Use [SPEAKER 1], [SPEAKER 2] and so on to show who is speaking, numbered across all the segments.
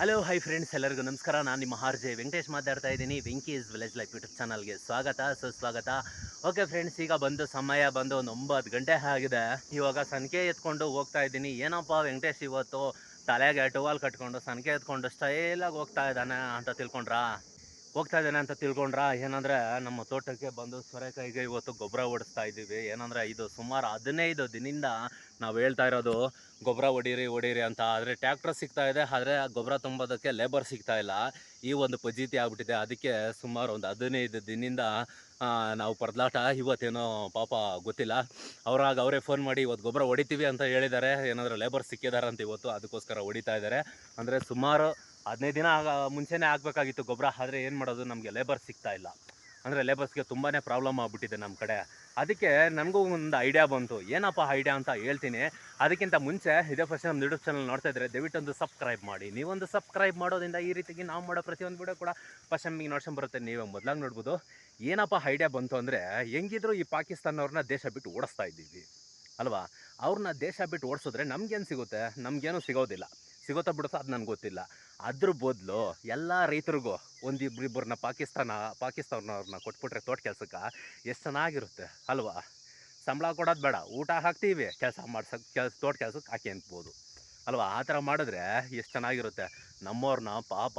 [SPEAKER 1] Hello hi friends ಎಲ್ಲರಿಗೂ ನಮಸ್ಕಾರ. ನಾನು ನಿಮ್ಮ ಆರ್ ಜೆ ವೆಂಕಟೇಶ್ ಮಾತಾಡ್ತಾ ಇದ್ದೀನಿ. ವೆಂಕೀಸ್ ವಿಲೇಜ್ ಲೈಫ್ ಯೂಟ್ಯೂಬ್ ಚಾನಲ್ಗೆ ಸ್ವಾಗತ. ಸುಸ್ವಾಗತ ಓಕೆ ಫ್ರೆಂಡ್ಸ್ ಈಗ ಬಂದು ಸಮಯ ಬಂದು ಒಂದು ಒಂಬತ್ತು ಗಂಟೆ ಆಗಿದೆ. ಇವಾಗ ಸನ್ಕೆ ಎತ್ಕೊಂಡು ಹೋಗ್ತಾ ಇದ್ದೀನಿ. ಏನಪ್ಪ ವೆಂಕಟೇಶ್ ಇವತ್ತು? ತಲೆಗೆ ಟುವಾಲ್ ಕಟ್ಕೊಂಡು ಸನ್ಕೆ ಎತ್ಕೊಂಡು ಸ್ಟೈಲಾಗಿ ಹೋಗ್ತಾ ಇದ್ದಾನೆ ಅಂತ ತಿಳ್ಕೊಂಡ್ರಾ? ಹೋಗ್ತಾ ಇದ್ದಾನೆ ಅಂತ ತಿಳ್ಕೊಂಡ್ರಾ? ಏನಂದ್ರೆ ನಮ್ಮ ತೋಟಕ್ಕೆ ಬಂದು ಸೊರೆಕಾಯಿಗೆ ಇವತ್ತು ಗೊಬ್ಬರ ಹೊಡಿಸ್ತಾ ಇದ್ದೀವಿ. ಏನಂದ್ರೆ ಇದು ಸುಮಾರು ಹದಿನೈದು ದಿನದಿಂದ ನಾವು ಹೇಳ್ತಾ ಇರೋದು, ಗೊಬ್ಬರ ಹೊಡೀರಿ ಹೊಡೀರಿ ಅಂತ. ಆದರೆ ಟ್ಯಾಕ್ಟರ್ ಸಿಗ್ತಾ ಇದೆ, ಆದರೆ ಗೊಬ್ಬರ ತುಂಬೋದಕ್ಕೆ ಲೇಬರ್ ಸಿಗ್ತಾ ಇಲ್ಲ. ಈ ಒಂದು ಪಜೀತಿ ಆಗ್ಬಿಟ್ಟಿದೆ. ಅದಕ್ಕೆ ಸುಮಾರು ಒಂದು ಹದಿನೈದು ದಿನದಿಂದ ನಾವು ಪರದಾಟ. ಇವತ್ತೇನೋ ಪಾಪ ಗೊತ್ತಿಲ್ಲ. ಅವ್ರಾಗ ಅವರೇ ಫೋನ್ ಮಾಡಿ ಇವತ್ತು ಗೊಬ್ಬರ ಹೊಡಿತೀವಿ ಅಂತ ಹೇಳಿದ್ದಾರೆ. ಏನಾದರೂ ಲೇಬರ್ ಸಿಕ್ಕಿದ್ದಾರೆ ಅಂತ ಇವತ್ತು. ಅದಕ್ಕೋಸ್ಕರ ಹೊಡಿತಾ ಇದ್ದಾರೆ. ಅಂದರೆ ಸುಮಾರು ಹದಿನೈದು ದಿನ ಆಗ ಮುಂಚೆನೇ ಆಗಬೇಕಾಗಿತ್ತು ಗೊಬ್ಬರ, ಆದರೆ ಏನು ಮಾಡೋದು, ನಮಗೆ ಲೇಬರ್ ಸಿಗ್ತಾ ಇಲ್ಲ. ಅಂದರೆ ಲೇಬರ್ಸ್ಗೆ ತುಂಬಾ ಪ್ರಾಬ್ಲಮ್ ಆಗ್ಬಿಟ್ಟಿದೆ ನಮ್ಮ ಕಡೆ. ಅದಕ್ಕೆ ನನಗೂ ಒಂದು ಐಡಿಯಾ ಬಂತು. ಏನಪ್ಪ ಐಡಿಯಾ ಅಂತ ಹೇಳ್ತೀನಿ. ಅದಕ್ಕಿಂತ ಮುಂಚೆ ಇದೇ ಫಸ್ಟ್ ನಮ್ಮ ಯೂಟ್ಯೂಬ್ ಚಾನಲ್ ನೋಡ್ತಾ ಇದ್ರೆ ದಯವಿಟ್ಟು ಒಂದು ಸಬ್ಸ್ಕ್ರೈಬ್ ಮಾಡಿ. ನೀವೊಂದು ಸಬ್ಸ್ಕ್ರೈಬ್ ಮಾಡೋದ್ರಿಂದ ಈ ರೀತಿಗೆ ನಾವು ಮಾಡೋ ಪ್ರತಿಯೊಂದು ವಿಡಿಯೋ ಕೂಡ ಫಸ್ಟ್ ನಮಗೆ ಬರುತ್ತೆ. ನೀವೇ ಮೊದಲಾಗಿ ನೋಡ್ಬೋದು. ಏನಪ್ಪ ಐಡಿಯಾ ಬಂತು ಅಂದರೆ ಹೆಂಗಿದ್ರು ಈ ಪಾಕಿಸ್ತಾನವ್ರನ್ನ ದೇಶ ಬಿಟ್ಟು ಓಡಿಸ್ತಾ ಇದ್ದೀವಿ. ಅಲ್ವಾ? ಅವ್ರನ್ನ ದೇಶ ಬಿಟ್ಟು ಓಡಿಸಿದ್ರೆ ನಮಗೇನು ಸಿಗುತ್ತೆ? ನಮಗೇನು ಸಿಗೋದಿಲ್ಲ. ಸಿಗುತ್ತಾ ಬಿಡುತ್ತೋ ಅದು ನನಗೆ ಗೊತ್ತಿಲ್ಲ. ಅದ್ರ ಬದಲು ಎಲ್ಲ ರೈತರಿಗೂ ಒಂದಿಬ್ಬರಿಬ್ಬರನ್ನ ಪಾಕಿಸ್ತಾನ, ಪಾಕಿಸ್ತಾನವ್ರನ್ನ ಕೊಟ್ಬಿಟ್ರೆ ತೋಟ ಕೆಲಸಕ್ಕೆ ಎಷ್ಟು ಚೆನ್ನಾಗಿರುತ್ತೆ, ಅಲ್ವಾ? ಸಂಬಳ ಕೊಡೋದು ಬೇಡ, ಊಟ ಹಾಕ್ತೀವಿ, ಕೆಲಸ ಮಾಡ್ಸಕ್ಕೆ ಕೆಲ್ಸ, ತೋಟ ಕೆಲಸಕ್ಕೆ ಹಾಕಿ ಅನ್ಬೋದು. ಅಲ್ವಾ? ಆ ಥರ ಮಾಡಿದ್ರೆ ಎಷ್ಟು ಚೆನ್ನಾಗಿರುತ್ತೆ? ನಮ್ಮವ್ರನ್ನ ಪಾಪ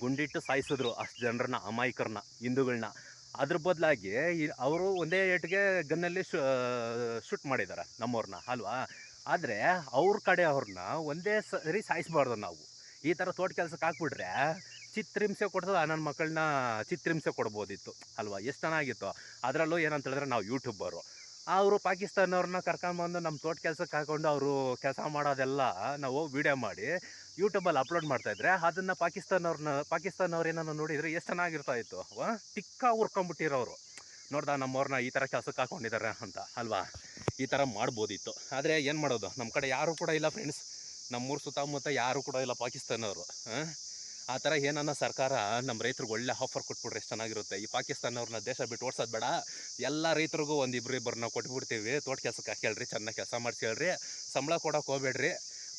[SPEAKER 1] ಗುಂಡಿಟ್ಟು ಸಾಯಿಸಿದ್ರು ಅಷ್ಟು ಜನರನ್ನ, ಅಮಾಯಕರನ್ನ ಹಿಂದೂಗಳನ್ನ ಅದ್ರ ಬದಲಾಗಿ ಅವರು ಒಂದೇ ಏಟಿಗೆ ಗನ್ನಲ್ಲಿ ಶೂಟ್ ಮಾಡಿದ್ದಾರೆ ನಮ್ಮವ್ರನ್ನ, ಅಲ್ವಾ? ಆದರೆ ಅವ್ರ ಕಡೆ ಅವ್ರನ್ನ ಒಂದೇ ಸರಿ ಸಾಯಿಸ್ಬಾರ್ದು ನಾವು. ಈ ಥರ ತೋಟ ಕೆಲಸಕ್ಕೆ ಹಾಕ್ಬಿಟ್ರೆ ಚಿತ್ರಿಂಸೆ ಕೊಡ್ತದೆ ನನ್ನ ಮಕ್ಕಳನ್ನ ಚಿತ್ರಿಂಸೆ ಕೊಡ್ಬೋದಿತ್ತು, ಅಲ್ವಾ? ಎಷ್ಟು ಚೆನ್ನಾಗಿತ್ತು ಅದರಲ್ಲೂ ಏನಂತ ಹೇಳಿದ್ರೆ ನಾವು ಯೂಟ್ಯೂಬರು. ಅವರು ಪಾಕಿಸ್ತಾನವ್ರನ್ನ ಕರ್ಕೊಂಬಂದು ನಮ್ಮ ತೋಟ ಕೆಲಸಕ್ಕೆ ಹಾಕೊಂಡು ಅವರು ಕೆಲಸ ಮಾಡೋದೆಲ್ಲ ನಾವು ವೀಡಿಯೋ ಮಾಡಿ ಯೂಟ್ಯೂಬಲ್ಲಿ ಅಪ್ಲೋಡ್ ಮಾಡ್ತಾಯಿದ್ರೆ ಅದನ್ನು ಪಾಕಿಸ್ತಾನವ್ರನ್ನ, ಪಾಕಿಸ್ತಾನವ್ರು ಏನನ್ನು ನೋಡಿದರೆ ಎಷ್ಟು ಚೆನ್ನಾಗಿರ್ತಾ ಇತ್ತು? ಟಿಕ್ಕ ಉರ್ಕೊಂಬಿಟ್ಟಿರೋರು ನೋಡ್ದ ನಮ್ಮವ್ರನ್ನ ಈ ಥರ ಕೆಲಸಕ್ಕೆ ಹಾಕೊಂಡಿದ್ದಾರೆ ಅಂತ, ಅಲ್ವಾ? ಈ ಥರ ಮಾಡ್ಬೋದಿತ್ತು. ಆದರೆ ಏನು ಮಾಡೋದು? ನಮ್ಮ ಕಡೆ ಯಾರೂ ಕೂಡ ಇಲ್ಲ ಫ್ರೆಂಡ್ಸ್ ನಮ್ಮೂರು ಸುತ್ತಮುತ್ತ ಯಾರು ಕೂಡ ಇಲ್ಲ ಪಾಕಿಸ್ತಾನವರು. ಆ? ಥರ ಏನನ್ನ ಸರ್ಕಾರ ನಮ್ಮ ರೈತರಿಗೆ ಒಳ್ಳೆ ಆಫರ್ ಕೊಟ್ಬಿಟ್ರೆ ಎಷ್ಟು ಚೆನ್ನಾಗಿರುತ್ತೆ. ಈ ಪಾಕಿಸ್ತಾನವ್ರನ್ನ ದೇಶ ಬಿಟ್ಟು ಓಡಿಸೋದು ಬೇಡ. ಎಲ್ಲ ರೈತರಿಗೂ ಒಂದು ಇಬ್ಬರು ಇಬ್ಬರನ್ನ ಕೊಟ್ಬಿಡ್ತೀವಿ. ತೋಟ ಕೆಲ್ಸಕ್ಕೆ ಹಾಕೇಳ್ರಿ ಚೆನ್ನಾಗಿ ಕೆಲಸ ಮಾಡಿಸ್ಕೇಳ್ರಿ ಸಂಬಳ ಕೊಡೋಕೆ ಹೋಗ್ಬೇಡ್ರಿ.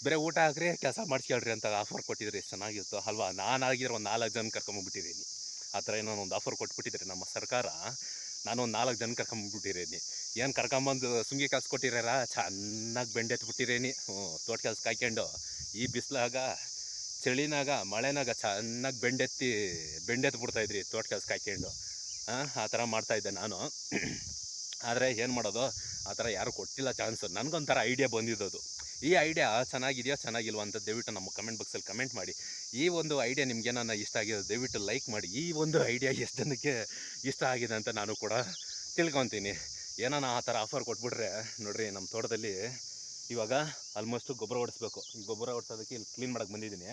[SPEAKER 1] ಬರೀ ಊಟ ಹಾಕ್ರಿ, ಕೆಲಸ ಮಾಡಿಸ್ಕೇಳ್ರಿ ಅಂತ ಆಫರ್ ಕೊಟ್ಟಿದ್ರಿ ಎಷ್ಟು ಚೆನ್ನಾಗಿತ್ತು ಅಲ್ವಾ? ನಾನಾಗಿರೋ ಒಂದು ನಾಲ್ಕು ಜನ ಕರ್ಕೊಂಬಿಟ್ಟಿದ್ದೀನಿ ಆ ಥರ ಏನೋ ಒಂದು ಆಫರ್ ಕೊಟ್ಬಿಟ್ಟಿದ್ರಿ ನಮ್ಮ ಸರ್ಕಾರ. ನಾನು ಒಂದು ನಾಲ್ಕು ಜನ ಕರ್ಕೊಂಬಂದ್ಬಿಟ್ಟಿರೇನಿ. ಏನು ಕರ್ಕೊಂಬಂದು ಸುಂಗಿ ಕೆಲಸ ಕೊಟ್ಟಿರಾರ? ಚೆನ್ನಾಗಿ ಬೆಂಡೆತ್ಬಿಟ್ಟಿರೇನಿ. ಹ್ಞೂ, ತೋಟ ಕೆಲಸ ಕಾಯ್ಕೊಂಡು ಈ ಬಿಸಿಲಾಗ, ಚಳಿನಾಗ, ಮಳೆನಾಗ ಚೆನ್ನಾಗಿ ಬೆಂಡೆತ್ತಿ ಬೆಂಡೆತ್ತು ಬಿಡ್ತಾಯಿದ್ರಿ ತೋಟ ಕೆಲಸ ಕಾಯ್ಕೊಂಡು ಹಾಂ, ಆ ಥರ ಮಾಡ್ತಾಯಿದ್ದೆ ನಾನು. ಆದರೆ ಏನು ಮಾಡೋದು? ಆ ಥರ ಯಾರು ಕೊಟ್ಟಿಲ್ಲ ಚಾನ್ಸು ನನಗೊಂಥರ ಐಡಿಯಾ ಬಂದಿದ್ದದು. ಈ ಐಡಿಯಾ ಚೆನ್ನಾಗಿದೆಯಾ, ಚೆನ್ನಾಗಿಲ್ವಾ ಅಂತ ದಯವಿಟ್ಟು ನಮ್ಮ ಕಮೆಂಟ್ ಬಾಕ್ಸಲ್ಲಿ ಕಮೆಂಟ್ ಮಾಡಿ. ಈ ಒಂದು ಐಡಿಯಾ ನಿಮ್ಗೆ ನಾನು ಇಷ್ಟ ಆಗಿದೆ ದಯವಿಟ್ಟು ಲೈಕ್ ಮಾಡಿ. ಈ ಒಂದು ಐಡಿಯಾ ಎಷ್ಟು ಜನಕ್ಕೆ ಇಷ್ಟ ಆಗಿದೆ ಅಂತ ನಾನು ಕೂಡ ತಿಳ್ಕೊತೀನಿ. ಏನಾನ ಆ ಥರ ಆಫರ್ ಕೊಟ್ಬಿಟ್ರೆ, ನೋಡ್ರಿ ನಮ್ಮ ತೋಟದಲ್ಲಿ ಇವಾಗ ಆಲ್ಮೋಸ್ಟು ಗೊಬ್ಬರ ಹೊಡಿಸ್ಬೇಕು ಈ ಗೊಬ್ಬರ ಹೊಡ್ಸೋದಕ್ಕೆ ಇಲ್ಲಿ ಕ್ಲೀನ್ ಮಾಡಕ್ಕೆ ಬಂದಿದ್ದೀನಿ.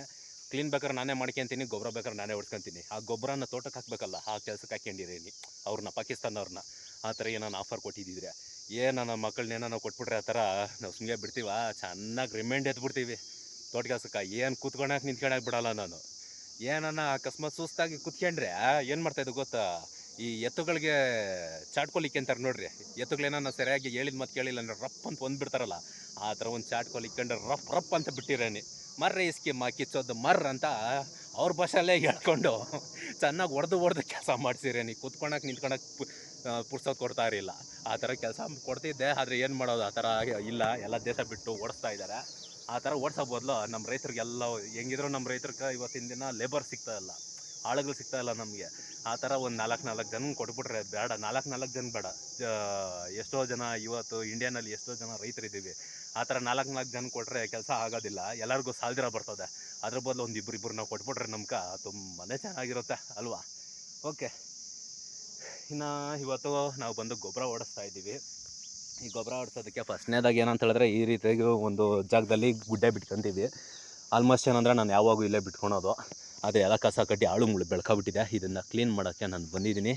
[SPEAKER 1] ಕ್ಲೀನ್ ಬೇಕಾದ್ರೆ ನಾನೇ ಮಾಡ್ಕೊತೀನಿ, ಗೊಬ್ಬರ ಬೇಕಾದ್ರೆ ನಾನೇ ಹೊಡ್ಸ್ಕೊತೀನಿ ಆ ಗೊಬ್ಬರನ ತೋಟಕ್ಕೆ ಹಾಕ್ಬೇಕಲ್ಲ, ಆ ಕೆಲಸಕ್ಕೆ ಹಾಕ್ಕೊಂಡಿದ್ದೀನಿ. ಅವ್ರನ್ನ, ಪಾಕಿಸ್ತಾನವ್ರನ್ನ ಆ ಥರ ಏನಾನ ಆಫರ್ ಕೊಟ್ಟಿದ್ದಿದ್ರೆ. ಏನು ನನ್ನ ಮಕ್ಕಳನ್ನ ನಾವು ಕೊಟ್ಬಿಟ್ರೆ ಆ ಥರ, ನಾವು ಸುಮ್ಮನೆ ಬಿಡ್ತೀವ? ಚೆನ್ನಾಗಿ ರಿಮೈಂಡ್ ಎತ್ಬಿಡ್ತೀವಿ. ತೋಟ ಕೆಲಸಕ್ಕೆ ಏನು ಕೂತ್ಕೊಳಕ್ಕೆ ನಿಂತ್ಕೊಳಕ್ಕೆ ಬಿಡಲ್ಲ ನಾನು. ಏನನ್ನ ಅಕಸ್ಮಾತ್ ಸುಸ್ತಾಗಿ ಕೂತ್ಕೊಂಡ್ರೆ ಏನು ಮಾಡ್ತಾಯಿದ್ದು ಗೊತ್ತಾ? ಈ ಎತ್ತುಗಳಿಗೆ ಚಾಟ್ಕೊಲಿಕ್ಕೆ ಅಂತಾರೆ ನೋಡ್ರಿ. ಎತ್ತುಗಳೇನ ಸರಿಯಾಗಿ ಹೇಳಿದ ಮತ್ತು ಕೇಳಿಲ್ಲ ಅಂದ್ರೆ ರಫ್ ಅಂತ ಬಂದ್ಬಿಡ್ತಾರಲ್ಲ ಆ ಥರ ಒಂದು ಚಾಟ್ಕೊಲ್ ಇಕ್ಕೊಂಡ್ರೆ ರಫ್ ರಫ್ ಅಂತ ಬಿಟ್ಟಿರೇನಿ. ಮರ್ರೆ ಇಸ್ಕಿ ಮಾ ಕಿಚ್ಚೋದು ಮರ್ರ ಅಂತ ಅವ್ರ ಭಾಷೆಲ್ಲೇ ಹೇಳ್ಕೊಂಡು ಚೆನ್ನಾಗಿ ಹೊಡೆದು ಹೊಡೆದು ಕೆಲಸ ಮಾಡ್ಸಿರೇನಿ. ಕೂತ್ಕೊಳಕ್ಕೆ ನಿಂತ್ಕೊಳಕ್ಕೆ ಪುರ್ಸೋದು ಕೊಡ್ತಾ ಇರಲಿಲ್ಲ. ಆ ಥರ ಕೆಲಸ ಕೊಡ್ತಿದ್ದೆ, ಆದರೆ ಏನು ಮಾಡೋದು? ಆ ಥರ ಇಲ್ಲ. ಎಲ್ಲ ದೇಶ ಬಿಟ್ಟು ಓಡಿಸ್ತಾ ಇದ್ದಾರೆ. ಆ ಥರ ಓಡಿಸೋ ಬದಲು ನಮ್ಮ ರೈತರಿಗೆಲ್ಲ ಹೆಂಗಿದ್ರು ನಮ್ಮ ರೈತರಿಗೆ ಇವತ್ತಿನ ದಿನ ಲೇಬರ್ ಸಿಗ್ತಾ ಇಲ್ಲ. ಆಳುಗಳು ಸಿಗ್ತಾ ಇಲ್ಲ ನಮಗೆ. ಆ ಥರ ಒಂದು ನಾಲ್ಕು ನಾಲ್ಕು ಜನ ಕೊಟ್ಬಿಟ್ರೆ ಬೇಡ. ನಾಲ್ಕು ನಾಲ್ಕು ಜನ ಬೇಡ. ಎಷ್ಟೋ ಜನ ಇವತ್ತು ಇಂಡಿಯಾನಲ್ಲಿ ಎಷ್ಟೋ ಜನ ರೈತರಿದ್ದೀವಿ. ಆ ಥರ ನಾಲ್ಕು ನಾಲ್ಕು ಜನ ಕೊಟ್ಟರೆ ಕೆಲಸ ಆಗೋದಿಲ್ಲ. ಎಲ್ಲರಿಗೂ ಸಾಲ್ದಿರ ಬರ್ತದೆ. ಅದ್ರ ಬದಲು ಒಂದು ಇಬ್ಬರು ಇಬ್ಬರು ನಾವು ಕೊಟ್ಬಿಟ್ರೆ ನಮ್ಗೆ ತುಂಬಾ ಚೆನ್ನಾಗಿರುತ್ತೆ, ಅಲ್ವಾ? ಓಕೆ ಇನ್ನು ಇವತ್ತು ನಾವು ಬಂದು ಗೊಬ್ಬರ ಓಡಿಸ್ತಾ ಇದ್ದೀವಿ. ಈ ಗೊಬ್ಬರ ಓಡಿಸೋದಕ್ಕೆ ಫಸ್ಟ್ನೇದಾಗ ಏನಂತ ಹೇಳಿದ್ರೆ ಈ ರೀತಿಯಾಗಿ ಒಂದು ಜಾಗದಲ್ಲಿ ಗುಡ್ಡೆ ಬಿಟ್ಕೊಂತೀವಿ. ಆಲ್ಮೋಸ್ಟ್ ಏನಂದ್ರೆ ನಾನು ಯಾವಾಗೂ ಇಲ್ಲೇ ಬಿಟ್ಕೊಳೋದು. ಅದು ಎಲ್ಲ ಕಸ ಕಟ್ಟಿ ಮುಳು ಬೆಳ್ಕೊಬಿಟ್ಟಿದೆ. ಇದನ್ನು ಕ್ಲೀನ್ ಮಾಡೋಕ್ಕೆ ನಾನು ಬಂದಿದ್ದೀನಿ.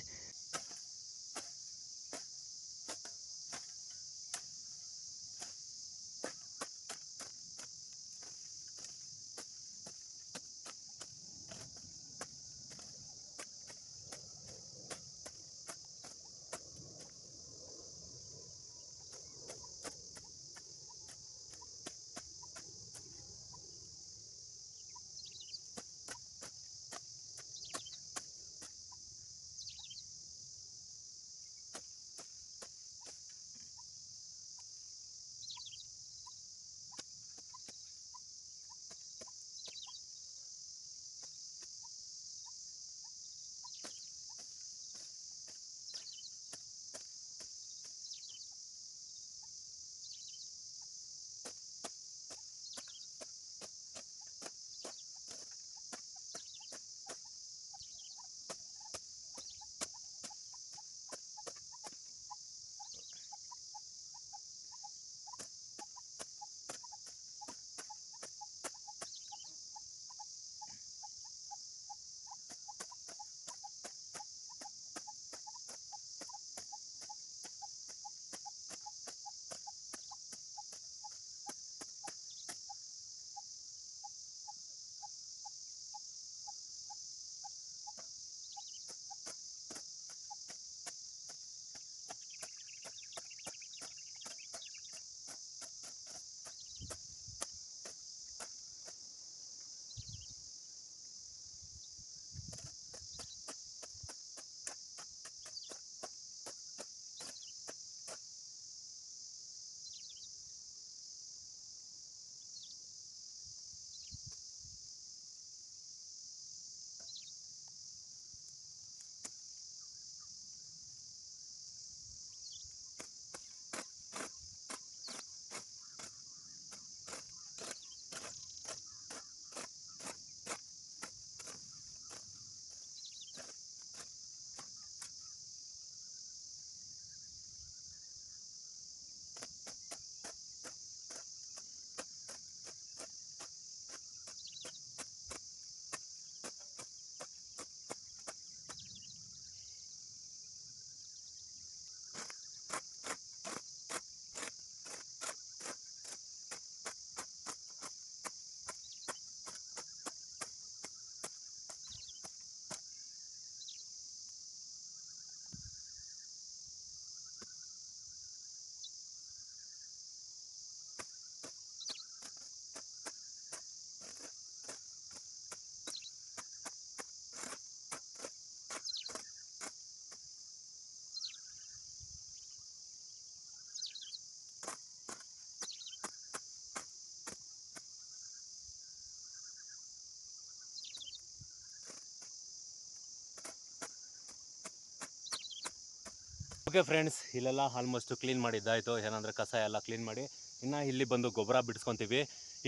[SPEAKER 1] ಓಕೆ ಫ್ರೆಂಡ್ಸ್, ಇಲ್ಲೆಲ್ಲ ಆಲ್ಮೋಸ್ಟ್ ಕ್ಲೀನ್ ಮಾಡಿದ್ದಾಯಿತು ಏನಂದರೆ ಕಸ ಎಲ್ಲ ಕ್ಲೀನ್ ಮಾಡಿ. ಇನ್ನು ಇಲ್ಲಿ ಬಂದು ಗೊಬ್ಬರ ಬಿಡಿಸ್ಕೊತೀವಿ.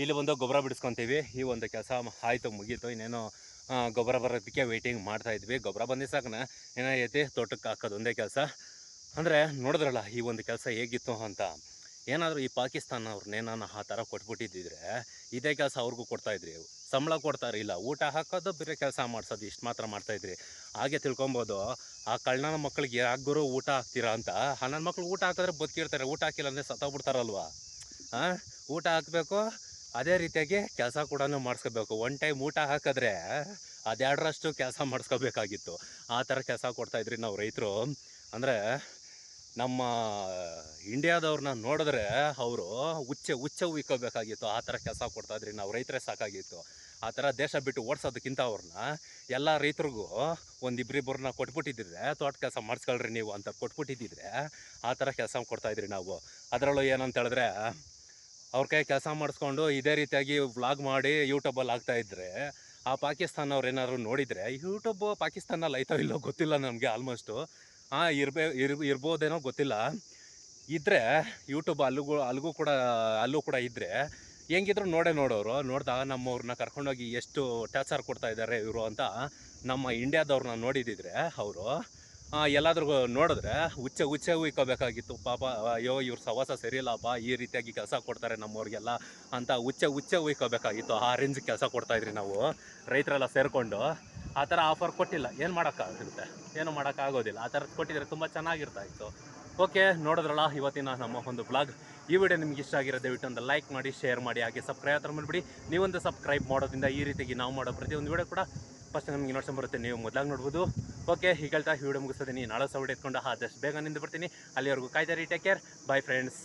[SPEAKER 1] ಇಲ್ಲಿ ಬಂದು ಗೊಬ್ಬರ ಬಿಡಿಸ್ಕೊತೀವಿ. ಈ ಒಂದು ಕೆಲಸ ಆಯಿತು, ಮುಗೀತು. ಇನ್ನೇನು ಗೊಬ್ಬರ ಬರೋದಕ್ಕೆ ವೆಯ್ಟಿಂಗ್ ಮಾಡ್ತಾ ಇದ್ವಿ. ಗೊಬ್ಬರ ಬಂದಿದ್ದ ಸಾಕನ. ಏನಾಗೈತಿ ತೋಟಕ್ಕೆ ಹಾಕೋದು ಒಂದೇ ಕೆಲಸ. ಅಂದರೆ ನೋಡಿದ್ರಲ್ಲ, ಈ ಒಂದು ಕೆಲಸ ಹೇಗಿತ್ತು ಅಂತ. ಏನಾದರೂ ಈ ಪಾಕಿಸ್ತಾನವ್ರನ್ನೇನಾನ ಆ ಥರ ಕೊಟ್ಬಿಟ್ಟಿದ್ದಿದ್ರೆ, ಇದೇ ಕೆಲಸ ಅವ್ರಿಗೂ ಕೊಡ್ತಾಯಿದ್ರಿ ಸಂಬಳ ಕೊಡ್ತಾರೆ ಇಲ್ಲ ಊಟ ಹಾಕೋದು, ಬೇರೆ ಕೆಲಸ ಮಾಡಿಸೋದು, ಇಷ್ಟು ಮಾತ್ರ ಮಾಡ್ತಾಯಿದ್ರಿ ಹಾಗೆ ತಿಳ್ಕೊಬೋದು ಆ ಕಳ್ಳನ ಮಕ್ಕಳಿಗೆ ಯಾಗುರು ಊಟ ಹಾಕ್ತೀರಾ ಅಂತ. ಹನ್ನೊಂದು ಮಕ್ಳು ಊಟ ಹಾಕಿದ್ರೆ ಬದುಕಿರ್ತಾರೆ. ಊಟ ಹಾಕಿಲ್ಲ ಅಂದರೆ ಸತ್ತೋಗ್ಬಿಡ್ತಾರಲ್ವ ಹಾಂ ಊಟ ಹಾಕಬೇಕು, ಅದೇ ರೀತಿಯಾಗಿ ಕೆಲಸ ಕೂಡ ಮಾಡಿಸ್ಕೋಬೇಕು. ಒನ್ ಟೈಮ್ ಊಟ ಹಾಕಿದ್ರೆ ಅದೆರಡರಷ್ಟು ಕೆಲಸ ಮಾಡಿಸ್ಕೋಬೇಕಾಗಿತ್ತು. ಆ ಥರ ಕೆಲಸ ಕೊಡ್ತಾಯಿದ್ರಿ ನಾವು ರೈತರು. ಅಂದರೆ ನಮ್ಮ ಇಂಡಿಯಾದವ್ರನ್ನ ನೋಡಿದ್ರೆ ಅವರು ಉಚ್ಚೆ ಉಚ್ಚೆ ಉಯ್ಕೋಬೇಕಾಗಿತ್ತು. ಆ ಥರ ಕೆಲಸ ಕೊಡ್ತಾಯಿದ್ರಿ ನಾವು ರೈತರೇ ಸಾಕಾಗಿತ್ತು. ಆ ಥರ ದೇಶ ಬಿಟ್ಟು ಓಡಿಸೋದಕ್ಕಿಂತ ಅವ್ರನ್ನ ಎಲ್ಲ ರೈತರಿಗೂ ಒಂದಿಬ್ಬರಿಬ್ಬರನ್ನ ಕೊಟ್ಬಿಟ್ಟಿದ್ರೆ, ತೋಟ ಕೆಲಸ ಮಾಡಿಸ್ಕೊಳ್ರಿ ನೀವು ಅಂತ ಕೊಟ್ಬಿಟ್ಟಿದ್ದಿದ್ರೆ ಆ ಥರ ಕೆಲಸ ಕೊಡ್ತಾಯಿದ್ರಿ ನಾವು. ಅದರಲ್ಲೂ ಏನಂತ ಹೇಳಿದ್ರೆ ಅವ್ರ ಕೈ ಕೆಲಸ ಮಾಡಿಸ್ಕೊಂಡು ಇದೇ ರೀತಿಯಾಗಿ ವ್ಲಾಗ್ ಮಾಡಿ ಯೂಟ್ಯೂಬಲ್ಲಿ ಆಗ್ತಾಯಿದ್ರೆ ಆ ಪಾಕಿಸ್ತಾನವ್ರು ಏನಾದ್ರು ನೋಡಿದರೆ, ಯೂಟ್ಯೂಬ್ ಪಾಕಿಸ್ತಾನಲ್ಲಿ ಐತೋ ಇಲ್ಲೋ ಗೊತ್ತಿಲ್ಲ ನಮಗೆ ಆಲ್ಮೋಸ್ಟು. ಹಾಂ ಇರ್ಬೇ, ಇರ್, ಇರ್ಬೋದೇನೋ ಗೊತ್ತಿಲ್ಲ. ಇದ್ದರೆ ಯೂಟ್ಯೂಬ್ ಅಲ್ಲಿಗೂ ಅಲ್ಲಿಗೂ ಕೂಡ, ಅಲ್ಲೂ ಕೂಡ ಇದ್ದರೆ ಹೆಂಗಿದ್ರು ನೋಡೇ ನೋಡೋರು. ನೋಡಿದಾಗ ನಮ್ಮವ್ರನ್ನ ಕರ್ಕೊಂಡೋಗಿ ಎಷ್ಟು ಟಾರ್ಚರ್ ಕೊಡ್ತಾ ಇದ್ದಾರೆ ಇವರು ಅಂತ ನಮ್ಮ ಇಂಡಿಯಾದವ್ರನ್ನ ನೋಡಿದ್ದಿದ್ರೆ ಅವರು. ಎಲ್ಲಾದ್ರೂ ನೋಡಿದ್ರೆ ಹುಚ್ಚೆ ಉಚ್ಚೆ ಉಯ್ಕೋಬೇಕಾಗಿತ್ತು ಪಾಪ, ಅಯ್ಯೋ, ಇವ್ರ ಸವಾಸ ಸರಿಯಿಲ್ಲಪ್ಪ, ಈ ರೀತಿಯಾಗಿ ಕೆಲಸ ಕೊಡ್ತಾರೆ ನಮ್ಮವ್ರಿಗೆಲ್ಲ ಅಂತ ಉಚ್ಚೆ ಉಚ್ಚೆ ಉಯ್ಕೋಬೇಕಾಗಿತ್ತು ಆ ರೇಂಜ್ ಕೆಲಸ ಕೊಡ್ತಾಯಿದ್ರಿ ನಾವು, ರೈತರೆಲ್ಲ ಸೇರಿಕೊಂಡು. ಆ ಥರ ಆಫರ್ ಕೊಟ್ಟಿಲ್ಲ. ಏನು ಮಾಡೋಕ್ಕಾಗುತ್ತೆ? ಏನು ಮಾಡೋಕ್ಕಾಗೋದಿಲ್ಲ. ಆ ಥರದ್ದು ಕೊಟ್ಟಿದ್ರೆ ತುಂಬ ಚೆನ್ನಾಗಿರ್ತಾ ಇತ್ತು. ಓಕೆ, ನೋಡಿದ್ರಲ್ಲ, ಇವತ್ತಿನ ನಮ್ಮ ಒಂದು ಬ್ಲಾಗ್ ಈ ವಿಡಿಯೋ ನಿಮ್ಗೆ ಇಷ್ಟ ಆಗಿರೋ ದಯವಿಟ್ಟು ಒಂದು ಲೈಕ್ ಮಾಡಿ ಶೇರ್ ಮಾಡಿ, ಹಾಗೆ ಸಬ್ಸ್ಕ್ರೈಬ್ ಹತ್ರ ಮಾಡಿಬಿಡಿ. ನೀವೊಂದು ಸಬ್ಸ್ಕ್ರೈಬ್ ಮಾಡೋದ್ರಿಂದ ಈ ರೀತಿಯಾಗಿ ನಾವು ಮಾಡೋ ಪ್ರತಿಯೊಂದು ವಿಡಿಯೋ ಕೂಡ ಫಸ್ಟ್ ನಮಗೆ ನೋಡ್ಸೋ ಬರುತ್ತೆ. ನೀವು ಮೊದಲಾಗಿ ನೋಡ್ಬೋದು. ಓಕೆ, ಈಗ ಹೇಳ್ತಾ ವಿಡಿಯೋ ಮುಗಿಸ್ತೀನಿ ನಾಳೆ ಸೌಡ್ ಎತ್ಕೊಂಡು ಆದಷ್ಟು ಬೇಗ ನಿಂದು ಬರ್ತೀನಿ ಅಲ್ಲಿವರೆಗೂ ಕಾಯ್ತಾರೆ ಟೇಕ್ ಕೇರ್ ಬೈ ಫ್ರೆಂಡ್ಸ್